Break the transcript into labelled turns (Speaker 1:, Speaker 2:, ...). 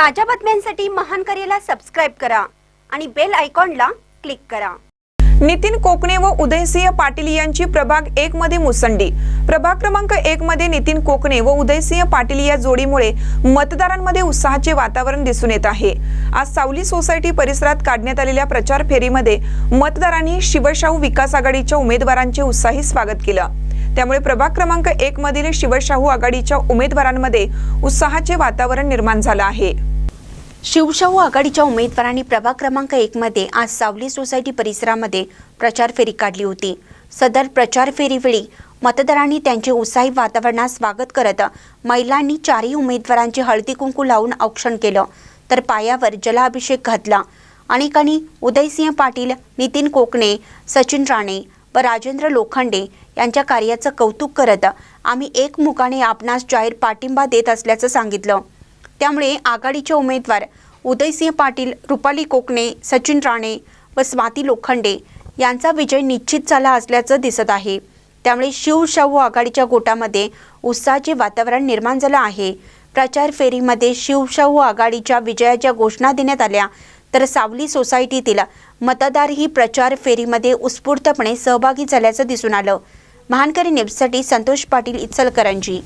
Speaker 1: ताज्या बातम्यांसाठी महान करेला सबस्क्राईब करा आणि बेल आयकॉनला क्लिक करा.
Speaker 2: नितीन कोकणे व उदयसिंह पाटील यांची प्रभाग एक मध्ये मुसंडी. प्रभाग क्रमांक एक मध्ये नितीन कोकणे व उदयसिंह पाटील या जोडीमुळे मतदारांमध्ये उत्साहाचे वातावरण दिसून येत आहे. आज सावली सोसायटी परिसरात काढण्यात आलेल्या प्रचार फेरीमध्ये मतदारांनी शिवशाहू विकास आघाडीच्या उमेदवारांचे उत्साही स्वागत केलं. त्यामुळे प्रभाग क्रमांक एक मधील शिवशाहू आघाडीच्या उमेदवारांमध्ये उत्साहाचे वातावरण निर्माण झालं आहे.
Speaker 1: शिवशाहू आघाडीच्या उमेदवारांनी प्रभाग क्रमांक एक मध्ये आज सावली सोसायटी परिसरामध्ये प्रचार फेरी काढली होती. सदर प्रचार फेरीवेळी मतदारांनी त्यांचे उत्साही वातावरणात स्वागत करत महिलांनी चारही उमेदवारांचे हळदी कुंकू लावून औक्षण केलं तर पायावर जलाभिषेक घातला. अनेकांनी उदयसिंह पाटील नितीन कोकणे सचिन राणे व राजेंद्र लोखंडे यांच्या कार्याचं कौतुक करत आम्ही एकमुखाने आपणास जाहीर पाठिंबा देत असल्याचं सांगितलं. त्यामुळे आघाडीचे उमेदवार उदयसिंह पाटील रुपाली कोकणे सचिन राणे व स्वाती लोखंडे यांचा विजय निश्चित झाला असल्याचं दिसत आहे. त्यामुळे शिवशाहू आघाडीच्या गोटामध्ये उत्साहाचे वातावरण निर्माण झालं आहे. प्रचार फेरीमध्ये शिवशाहू आघाडीच्या विजयाच्या घोषणा देण्यात आल्या. तर सावली सोसायटीतील मतदारही प्रचार फेरीमध्ये उत्स्फूर्तपणे सहभागी झाल्याचं दिसून आलं. महानकरी न्यूजसाठी संतोष पाटील इचलकरंजी.